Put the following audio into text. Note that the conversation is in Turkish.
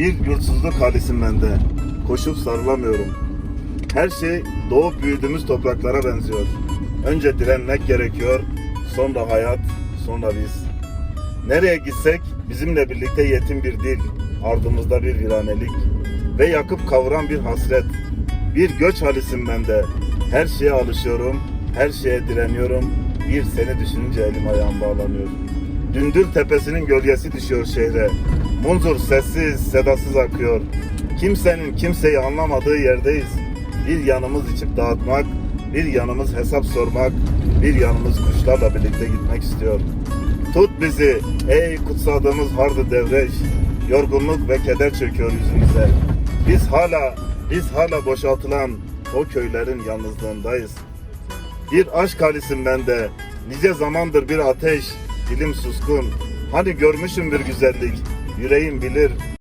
Bir yurtsuzluk halisin bende. Koşup sarılamıyorum. Her şey doğup büyüdüğümüz topraklara benziyor. Önce direnmek gerekiyor, sonra hayat, sonra biz. Nereye gitsek bizimle birlikte yetim bir dil, ardımızda bir viranelik ve yakıp kavuran bir hasret. Bir göç halisin bende. Her şeye alışıyorum, her şeye direniyorum. Bir seni düşününce elim ayağım bağlanıyor. Dündül tepesinin gölgesi düşüyor şehre. Munzur sessiz, sedasız akıyor. Kimsenin kimseyi anlamadığı yerdeyiz. Bir yanımız içip dağıtmak, bir yanımız hesap sormak, bir yanımız kuşlarla birlikte gitmek istiyor. Tut bizi ey kutsadığımız hardı devreş. Yorgunluk ve keder çöküyor yüzümüze. Biz hala, biz hala boşaltılan o köylerin yalnızlığındayız. Bir aşk halisin bende. Nice zamandır bir ateş. Dilim suskun. Hani görmüşüm bir güzellik. Yüreğim bilir.